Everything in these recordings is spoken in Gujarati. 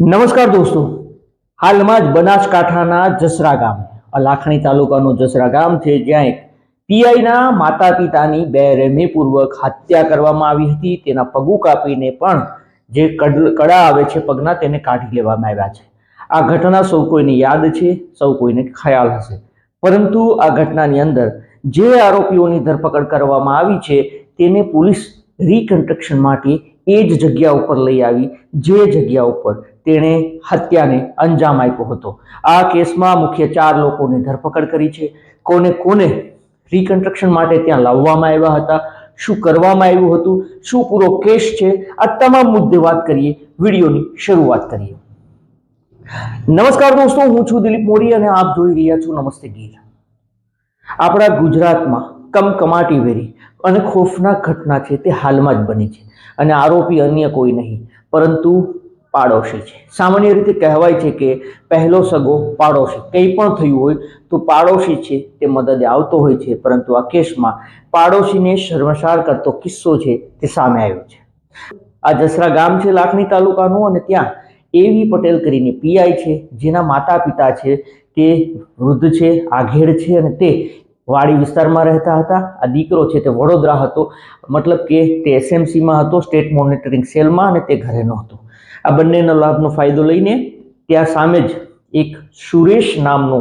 નમસ્કાર દોસ્તો. હાલમાં જ બનાસકાંઠાના જસરા ગામ લાખણી તાલુકાનું જસરા ગામ છે, જ્યાં એક પીઆઈના માતા પિતાની બે બેરહેમીપૂર્વક હત્યા કરવામાં આવી હતી. તેના પગું કાપીને પણ જે કડા આવે છે પગના તેને કાઢી લેવામાં આવ્યા છે. આ ઘટના સૌ કોઈને યાદ છે, સૌ કોઈને ખ્યાલ હશે. પરંતુ આ ઘટનાની અંદર જે આરોપીઓની ધરપકડ કરવામાં આવી છે, તેને પોલીસ રિકન્સ્ટ્રક્શન માટે એ જ જગ્યા ઉપર લઈ આવી, જે જગ્યા ઉપર તેણે હત્યાને અંજામ આપ્યો હતો. આ કેસમાં મુખ્ય ચાર લોકોની ધરપકડ કરી છે. કોને કોને રિકન્સ્ટ્રક્શન માટે ત્યાં લાવવામાં આવ્યા હતા? શું કરવામાં આવ્યું હતું? શું પૂરો કેસ છે? આ તમામ મુદ્દે વાત કરીએ. વિડીયોની શરૂઆત કરીએ. નમસ્કાર દોસ્તો, હું છું દિલીપ મોરી અને આપ જોઈ રહ્યા છો નમસ્તે ગીર. આપણા ગુજરાતમાં કમકમાટી વેરી અને ખોફનાક ઘટના છે તે હાલમાં જ બની છે. અને આરોપી અન્ય કોઈ નહીં. પરંતુ પાડોશી છે. સામાન્ય રીતે કહેવાય છે કે પહેલો સગો પાડોશી. કંઈ પણ થયું હોય તો પાડોશી છે તે મદદે આવતો હોય છે, પરંતુ આ કેસમાં પાડોશીને શર્મસાર કરતો કિસ્સો છે તે સામે આવ્યો છે. આ જસરા ગામ છે લાખણી તાલુકાનું અને ત્યાં એવી પટેલ કરીને પીઆઈ છે, જેના માતા પિતા છે તે વૃદ્ધ છે આઘેડ છે અને તે વાડી વિસ્તારમાં રહેતા હતા. આ દીકરો છે તે વડોદરા હતો, મતલબ કે તે એસએમસીમાં હતો, સ્ટેટ મોનિટરિંગ સેલમાં અને તે ઘરે નહોતો. આ બંનેના લાભનો ફાયદો લઈને ત્યાં સામે જ એક સુરેશ નામનો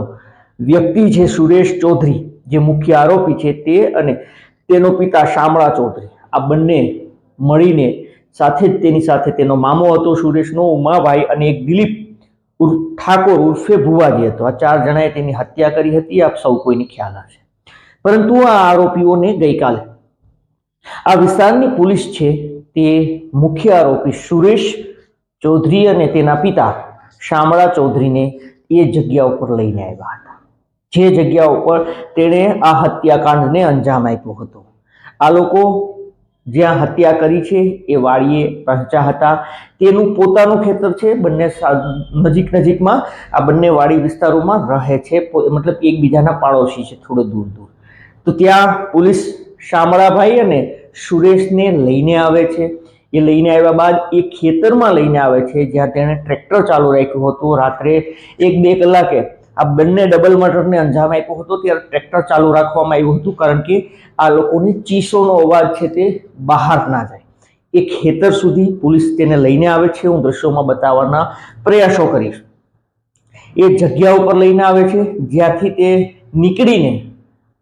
વ્યક્તિ છે, સુરેશ ચૌધરી, જે મુખ્ય આરોપી છે તે અને તેનો પિતા શામળા ચૌધરી. આ બંને મળીને સાથે જ તેની સાથે તેનો મામો હતો, સુરેશનો, ઉમાભાઈ અને એક દિલીપ ઠાકોર ઉર્ફે ભુવાજી હતો. આ ચાર જણાએ તેની હત્યા કરી હતી, આપ સૌ કોઈને ખ્યાલ હશે. પરંતુ આ આરોપીઓને ગઈકાલે આ વિસ્તારની પોલીસ છે તે મુખ્ય આરોપી સુરેશ ચૌધરી અને તેના પિતા શામળા ચૌધરીને એ જગ્યા ઉપર લઈને આવ્યા હતા. જે જગ્યા ઉપર તેણે આ હત્યાકાંડને અંજામ આપ્યો હતો. આ લોકો જ્યાં હત્યા કરી છે એ વાડીએ પહોંચ્યા હતા. તેનું પોતાનું ખેતર છે, બંને નજીક નજીકમાં આ બંને વાડી વિસ્તારોમાં રહે છે. મતલબ એકબીજાના પાડોશી છે, થોડો દૂર દૂર. તો ત્યાં પોલીસ શામળાભાઈ અને સુરેશને લઈને આવે છે. એ લઈને આવ્યા બાદ એ ખેતરમાં લઈને આવે છે, જ્યાં તેણે ટ્રેક્ટર ચાલુ રાખ્યું હતું. રાત્રે એક બે કલાકે આ બંને ડબલ મર્ડરને અંજામ આપ્યો હતો, ત્યારે ટ્રેક્ટર ચાલુ રાખવામાં આવ્યું હતું, કારણ કે આ લોકોની ચીસોનો અવાજ છે તે બહાર ના જાય. એ ખેતર સુધી પોલીસ તેને લઈને આવે છે. હું દ્રશ્યોમાં બતાવવાના પ્રયાસો કરીશ. એ જગ્યા ઉપર લઈને આવે છે, જ્યાંથી તે નીકળીને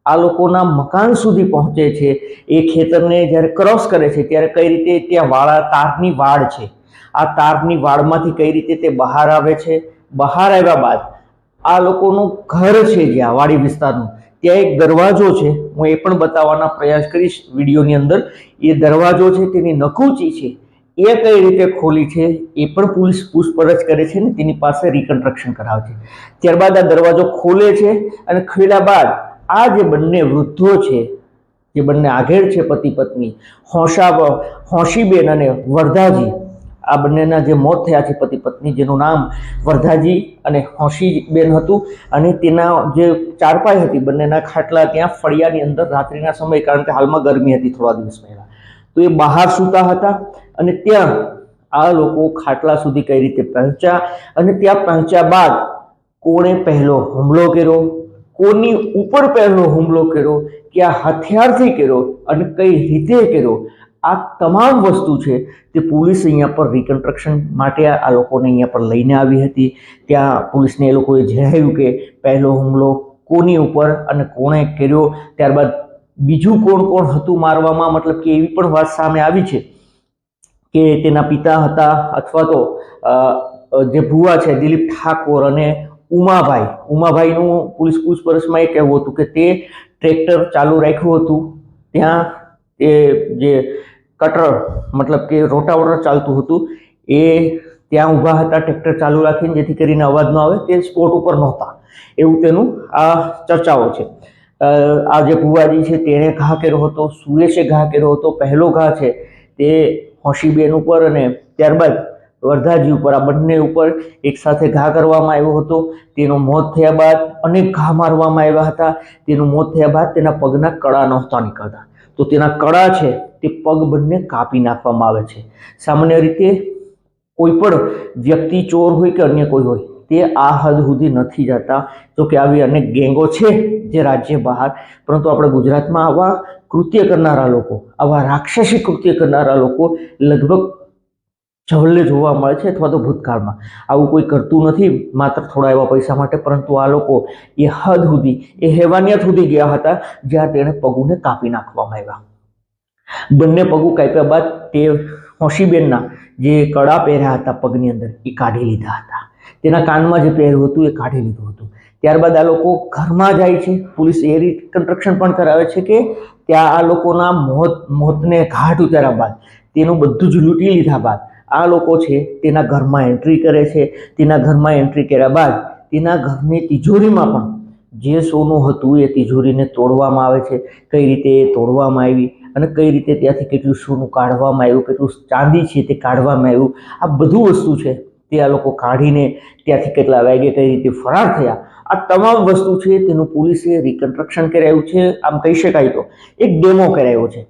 આ લોકોના મકાન સુધી પહોંચે છે. એ ખેતરને જ્યારે ક્રોસ કરે છે, ત્યારે કઈ રીતે ત્યાં વાળા, તારની વાડ છે. આ તારની વાડમાંથી કઈ રીતે તે બહાર આવે છે? બહાર આવ્યા બાદ આ લોકોનું ઘર છે જ્યાં વાડી વિસ્તારનું. ત્યાં એક દરવાજો છે. હું એ પણ બતાવવાના પ્રયાસ કરીશ વિડીયોની અંદર. એ દરવાજો છે, તેની નકુચી છે. એ કઈ રીતે ખોલી છે, એ પણ પોલીસ પૂછપરછ કરે છે ને તેની પાસે રિકન્સ્ટ્રક્શન કરાવે છે. ત્યારબાદ આ દરવાજો ખોલે છે અને ખોલ્યા બાદ આ જે બંને વૃદ્ધો છે, જે બંને આઘેડ છે પતિ પત્ની, હોંશા હોશીબેન અને વરધાજી, આ બંનેના જે મોત થયા છે પતિ પત્ની, જેનું નામ વરધાજી અને હોશીબેન હતું અને તેના જે ચારપાઈ હતી, બંનેના ખાટલા ત્યાં ફળિયાની અંદર રાત્રિના સમય, કારણ કે હાલમાં ગરમી હતી થોડા દિવસ પહેલા. તો એ બહાર સૂતા હતા અને ત્યાં આ લોકો ખાટલા સુધી કઈ રીતે પહોંચ્યા અને ત્યાં પહોંચ્યા બાદ કોણે પહેલો હુમલો કર્યો? કોની ઉપર પહેલો હુમલો કર્યો, કે આ હથિયારથી કર્યો અને કઈ રીતે કર્યો, આ તમામ વસ્તુ છે તે પોલીસ અહીંયા પર રિકન્સ્ટ્રક્શન માટે આ લોકોને અહીંયા પર લઈને આવી હતી. ત્યાં પોલીસને એ લોકોએ જણાવ્યું કે પહેલો હુમલો કોની ઉપર અને કોણે કર્યો, ત્યારબાદ બીજું કોણ કોણ હતું મારવામાં, મતલબ કે એવી પણ વાત સામે આવી છે કે તેના પિતા હતા અથવા તો જે ભુવા છે દિલીપ ઠાકોર અને ઉમાભાઈ. ઉમાભાઈનું પોલીસ પૂછપરછમાં એ કહેવું હતું કે તે ટ્રેક્ટર ચાલુ રાખ્યું હતું. ત્યાં એ જે કટર, મતલબ કે રોટાવટર ચાલતું હતું, એ ત્યાં ઊભા હતા, ટ્રેક્ટર ચાલુ રાખીને, જેથી કરીને અવાજ ન આવે. તે સ્પોટ ઉપર નહોતા. એવું તેનું આ ચર્ચાઓ છે. આ જે ભુવાજી છે તેણે ઘા કર્યો હતો સુરેશે ઘા કર્યો હતો. પહેલો ઘા છે તે હોશીબેન ઉપર અને ત્યારબાદ વરધાજી ઉપર આ બંને ઉપર એકસાથે ઘા કરવામાં આવ્યો હતો. તેનું મોત થયા બાદ અનેક ઘા મારવામાં આવ્યા હતા. તેનું મોત થયા બાદ તેના પગના કળા નહોતા નીકળતા. તો તેના કળા છે તે પગ બંને કાપી નાખવામાં આવે છે. સામાન્ય રીતે કોઈ પણ વ્યક્તિ ચોર હોય કે અન્ય કોઈ હોય, તે આ હદ સુધી નથી જતા. જો કે આવી અનેક ગેંગો છે જે રાજ્ય બહાર, પરંતુ આપણે ગુજરાતમાં આવા કૃત્ય કરનારા લોકો, આવા રાક્ષસી કૃત્ય કરનારા લોકો લગભગ જવલ્લે જોવા મળે છે અથવા તો ભૂતકાળમાં. આવું કોઈ કરતું નથી, માત્ર થોડા એવા પૈસા માટે, પરંતુ આ લોકો એ હદ સુધી, એ હેવાનિયત સુધી ગયા હતા, જ્યાં તેણે પગુને કાપી નાખવામાં આવ્યા. બંને પગુ કાપ્યા બાદ તે હોશીબેનના જે કડા પહેર્યા હતા પગની અંદર, એ કાઢી લીધા હતા. તેના કાનમાં જે પહેર્યું હતું, એ કાઢી લીધું હતું. ત્યારબાદ આ લોકો ઘરમાં જાય છે. પોલીસ એ રિકન્સ્ટ્રક્શન પણ કરાવે છે કે ત્યાં આ લોકોના મોત, મોતને ઘાટ ઉતાર્યા બાદ, તેનું બધું જ લૂંટી લીધા બાદ આ લોકો છે તેના ઘરમાં એન્ટ્રી કરે છે. તેના ઘરમાં એન્ટ્રી કર્યા બાદ તેના ઘરની તિજોરીમાં પણ જે સોનું હતું એ તિજોરીને તોડવામાં આવે છે. કઈ રીતે એ તોડવામાં આવી અને કઈ રીતે ત્યાંથી કેટલું સોનું કાઢવામાં આવ્યું, કેટલું ચાંદી છે તે કાઢવામાં આવ્યું. આ બધું વસ્તુ છે તે આ લોકો કાઢીને ત્યાંથી કેટલા વાગે કઈ રીતે ફરાર થયા. આ તમામ વસ્તુ છે તેનું પોલીસે રિકન્સ્ટ્રક્શન કરાવ્યું છે. આમ કહી શકાય તો. એક ડેમો કરાવ્યો છે.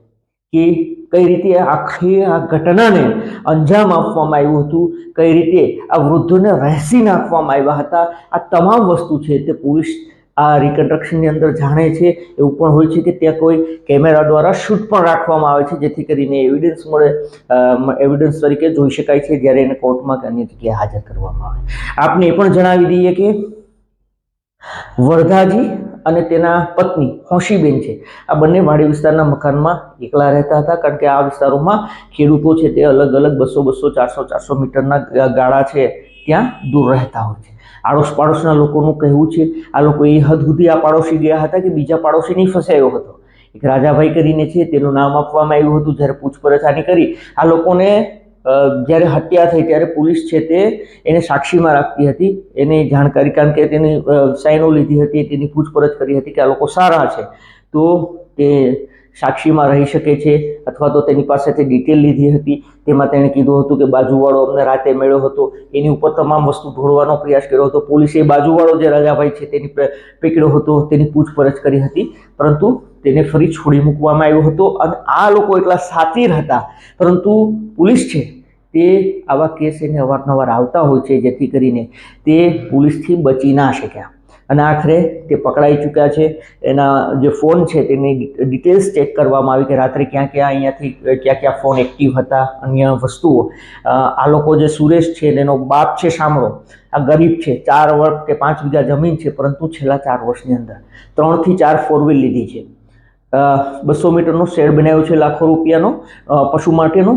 કે કઈ રીતે આખી આ ઘટનાને અંજામ આપવામાં આવ્યું હતું, કઈ રીતે આ વૃદ્ધોને રહેસી નાખવામાં આવ્યા હતા, આ તમામ વસ્તુ છે તે પોલીસ આ રિકન્સ્ટ્રક્શનની અંદર જાણે છે. એવું પણ હોય છે કે ત્યાં કોઈ કેમેરા દ્વારા શૂટ પણ રાખવામાં આવે છે, જેથી કરીને એવિડન્સ મળે એવિડન્સ તરીકે જોઈ શકાય છે જ્યારે એને કોર્ટમાં કે અન્ય જગ્યાએ હાજર કરવામાં આવે. આપને એ પણ જણાવી દઈએ કે વરધાજી અને તેના પત્ની હોશીબેન છે. આ બંને વાડી વિસ્તારના મકાનમાં એકલા રહેતા હતા કારણ કે આ વિસ્તારોમાં ખેડૂતો છે તે અલગ અલગ બસો બસો ચારસો ચારસો મીટરના ગાળા છે ત્યાં દૂર રહેતા હોય છે. આડોશ પાડોશના લોકોનું કહેવું છે, આ લોકો એ હદ સુધી આ પાડોશી ગયા હતા કે બીજા પાડોશી નહીં ફસાયો હતો. એક રાજાભાઈ કરીને છે, તેનું નામ આપવામાં આવ્યું હતું, જ્યારે પૂછપરછ આની કરી. આ લોકોને જ્યારે હત્યા થઈ ત્યારે પોલીસ છે તે એને સાક્ષીમાં રાખતી હતી. એને જાણકારી, કારણ કે તેની સાઈનો લીધી હતી, તેની પૂછપરછ કરી હતી કે આ લોકો સારા છે. તો તે સાક્ષીમાં રહી શકે છે અથવા તો તેની પાસેથી ડિટેલ લીધી હતી. તેમાં તેણે કીધું હતું કે બાજુવાળો અમને રાતે મળ્યો હતો. એની ઉપર તમામ વસ્તુ ઢોળવાનો પ્રયાસ કર્યો હતો. પોલીસે બાજુવાળો જે રાજાભાઈ છે તેની પકડ્યો હતો, તેની પૂછપરછ કરી હતી. પરંતુ તેને ફરી છોડી મૂકવામાં આવ્યો હતો અને આ લોકો એટલા સાતીર હતા. પરંતુ પોલીસ છે તે આવા કેસ એને અવારનવાર આવતા હોય છે જેથી કરીને તે પોલીસથી બચી ના શક્યા. અને આખરે તે પકડાઈ ચૂક્યા છે. એના જે ફોન છે તેની ડિટેલ્સ ચેક કરવામાં આવી કે રાત્રે ક્યાં ક્યાં અહીંયાથી ક્યાં ક્યાં ફોન એક્ટિવ હતા, અન્ય વસ્તુઓ. આ લોકો જે સુરેશ છે તેનો બાપ છે સાંભળો આ ગરીબ છે, ચાર વર્ષ કે પાંચ વીઘા જમીન છે, પરંતુ છેલ્લા ચાર વર્ષની અંદર ત્રણથી ચાર ફોર વ્હીલ લીધી છે. બસો મીટરનો શેડ બનાવ્યો છે લાખો રૂપિયાનો પશુ માટેનો.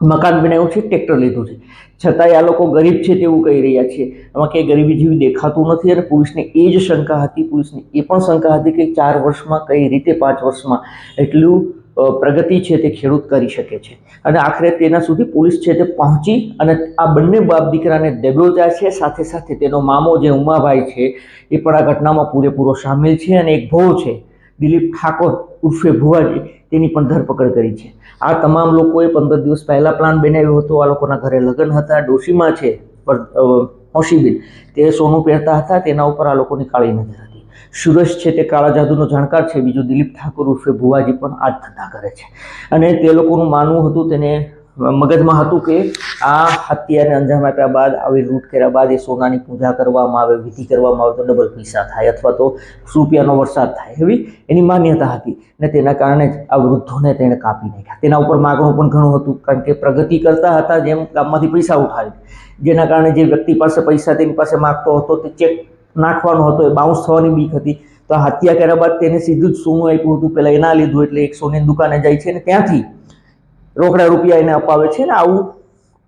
મકાન બનાવ્યું છે, ટ્રેક્ટર લીધું છે. છતાંય આ લોકો ગરીબ છે તેવું કહી રહ્યા છે. આમાં ક્યાંય ગરીબી જેવી દેખાતું નથી અને પોલીસને એ જ શંકા હતી, પોલીસને એ પણ શંકા હતી કે ચાર વર્ષમાં કઈ રીતે પાંચ વર્ષમાં એટલું પ્રગતિ છે તે ખેડૂત કરી શકે છે. અને આખરે તેના સુધી પોલીસ છે તે પહોંચી અને આ બંને બાપ દીકરાને દબોચ્યા છે, સાથે સાથે તેનો મામો જે ઉમાભાઈ છે, એ પણ આ ઘટનામાં પૂરેપૂરો સામેલ છે અને એક ભો છે. દિલીપ ઠાકોર ઉર્ફે ભુવાજી. તેની પણ ધરપકડ કરી છે. આ તમામ લોકોએ પંદર દિવસ પહેલાં પ્લાન બનાવ્યો હતો. આ લોકોના ઘરે લગ્ન હતા ડોશીમાં છે અ, તે સોનું પહેરતા હતા તેના ઉપર આ લોકોની કાળી નજર હતી. સુરેશ છે તે કાળા જાદુનો જાણકાર છે. બીજો દિલીપ ઠાકોર ઉર્ફે ભુવાજી પણ આ ધંધા કરે છે. અને તે લોકોનું માનવું હતું તેને મગજમાં હતું કે આ હત્યાને અંજામ આપ્યા બાદ આવી લૂંટ કર્યા બાદ એ સોનાની પૂજા કરવામાં આવે વિધિ કરવામાં આવે તો ડબલ પૈસા થાય અથવા તો રૂપિયાનો વરસાદ થાય એવી એની માન્યતા હતી ને તેના કારણે જ આ વૃદ્ધોને તેણે કાપી નાખ્યા. તેના ઉપર માગણું પણ ઘણું હતું કારણ કે પ્રગતિ કરતા હતા જેમ ગામમાંથી પૈસા ઉઠાવી જેના કારણે જે વ્યક્તિ પાસે પૈસા તેની પાસે માગતો હતો તે ચેક નાખવાનો હતો, એ બાઉન્સ થવાની બીક હતી. તો હત્યા કર્યા બાદ તેને સીધું જ સોનું આપ્યું હતું. પહેલાં એના લીધું એટલે એક સોની દુકાને જાય છે ને ત્યાંથી રોકડા રૂપિયા એને અપાવે છે ને આવું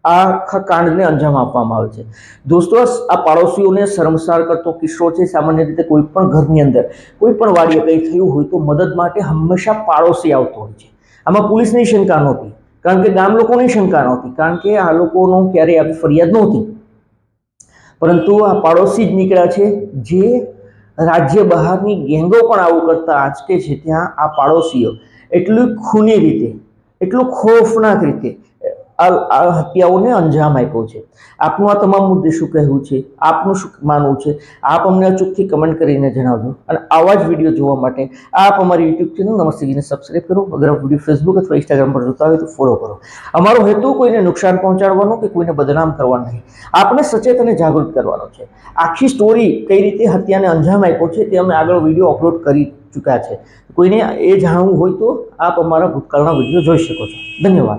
આખા કાંડને અંજામ આપવામાં આવે છે. દોસ્તો, આ પાડોશીઓને શરમસાર કરતો કિસ્સો છે. સામાન્ય રીતે કોઈ પણ ઘરની અંદર કોઈ પણ વાડીએ કંઈ થયું હોય તો મદદ માટે હંમેશા પાડોશી આવતો હોય છે. આમાં પોલીસની શંકા નહોતી, કારણ કે ગામ લોકોની શંકા નહોતી, કારણ કે આ લોકોનો ક્યારેય આવી ફરિયાદ નહોતી. પરંતુ આ પાડોશી જ નીકળ્યા છે, જે રાજ્ય બહારની ગેંગો પણ આવું કરતા આંચકે છે ત્યાં આ પાડોશીઓ. એટલું ખૂની રીતે એટલું ખોફનાક રીતે આ હત્યાઓને અંજામ આપ્યો છે. આપનું આ તમામ મુદ્દે શું કહેવું છે? આપનું શું માનવું છે? આપ અમને અચૂકથી કમેન્ટ કરીને જણાવજો. અને આવા જ વીડિયો જોવા માટે આપ અમારી યુટ્યુબ ચેનલ નમસ્તે જીને સબસ્ક્રાઇબ કરો. અગર વીડિયો ફેસબુક અથવા ઇન્સ્ટાગ્રામ પર જોતા હોય તો ફોલો કરો. અમારો હેતુ કોઈને નુકસાન પહોંચાડવાનો કે કોઈને બદનામ કરવાનો નહીં. આપણે સચેત અને જાગૃત કરવાનો છે. આખી સ્ટોરી કઈ રીતે હત્યાને અંજામ આપ્યો છે તે અમે આગળ વીડિયો અપલોડ કરી ચૂક્યા છે. કોઈને એ જાણવું હોય તો આપ અમારા ભૂતકાળના વીડિયો જોઈ શકો છો. ધન્યવાદ.